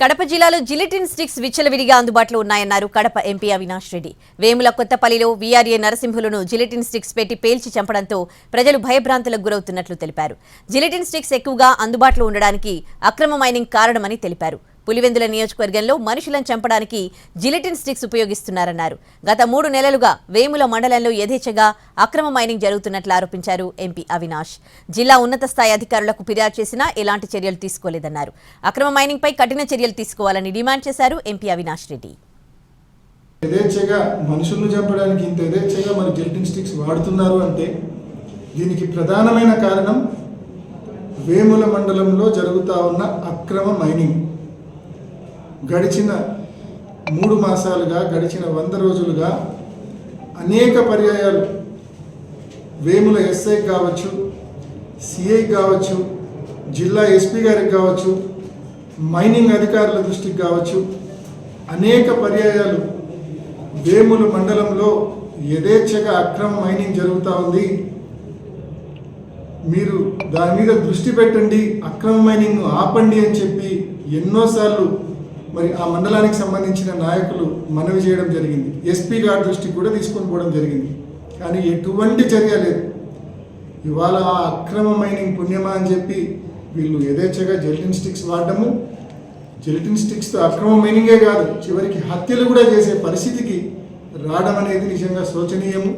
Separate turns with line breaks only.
కడప జిల్లాలో gelatine sticks విచ్చలవిడిగా అందుబాటులో ఉన్నాయన్నారు కడప ఎంపీ అవినాష్ రెడ్డి. వేముల కొత్తపల్లిలో వీఆర్ఏ నరసింహులను జిలిటిన్ స్టిక్స్ పెట్టి పేల్చి చంపడంతో ప్రజలు భయభ్రాంతులకు గురవుతున్నట్లు తెలిపారు. జిలిటిన్ స్టిక్స్ ఎక్కువగా అందుబాటులో ఉండడానికి అక్రమ మైనింగ్ కారణమని తెలిపారు. పులివెందుల నియోజకవర్గంలో మనుషులను చంపడానికి జిలెటిన్ స్టిక్స్ ఉపయోగిస్తున్నారన్నారు. గత మూడు నెలలుగా వేముల మండలంలో యథేచ్ఛగా అక్రమ మైనింగ్ జరుగుతున్నట్లు ఆరోపించారు ఎంపీ అవినాష్. జిల్లా ఉన్నత స్థాయి అధికారులకు ఫిర్యాదు చేసినా ఎలాంటి చర్యలు తీసుకోలేదన్నారు. అక్రమ మైనింగ్ పై కఠిన చర్యలు తీసుకోవాలని డిమాండ్ చేశారు ఎంపీ అవినాష్ రెడ్డి.
యథేచ్ఛగా మనుషులను చంపడానికి ఇంత యథేచ్ఛగా మరి జెల్టిన్ స్టిక్స్ వాడుతున్నారు అంటే దీనికి ప్రధానమైన కారణం వేముల మండలంలో జరుగుతూ ఉన్న అక్రమ మైనింగ్. గడిచిన మూడు మాసాలుగా గడిచిన వంద రోజులుగా అనేక పర్యాయాలు. వేముల ఎస్ఐ కావచ్చు సిఐ కావచ్చు జిల్లా ఎస్పీ గారికి కావచ్చు మైనింగ్ అధికారుల దృష్టికి కావచ్చు అనేక పర్యాయాలు. వేముల మండలంలో యథేచ్ఛగా అక్రమ మైనింగ్ జరుగుతూ ఉంది. మీరు దాని మీద దృష్టి పెట్టండి అక్రమ మైనింగ్ను ఆపండి అని చెప్పి ఎన్నోసార్లు మరి ఆ మండలానికి సంబంధించిన నాయకులు మనవి చేయడం జరిగింది. ఎస్పీ గారి దృష్టికి కూడా తీసుకొని పోవడం జరిగింది. కానీ ఎటువంటి చర్య లేదు. ఇవాళ ఆ అక్రమ మైనింగ్ పుణ్యమా అని చెప్పి వీళ్ళు యథేచ్ఛగా జెలిటిన్ స్టిక్స్ వాడటము జెల్టిన్ స్టిక్స్తో అక్రమ మైనింగే కాదు చివరికి హత్యలు కూడా చేసే పరిస్థితికి రావడం అనేది నిజంగా శోచనీయము.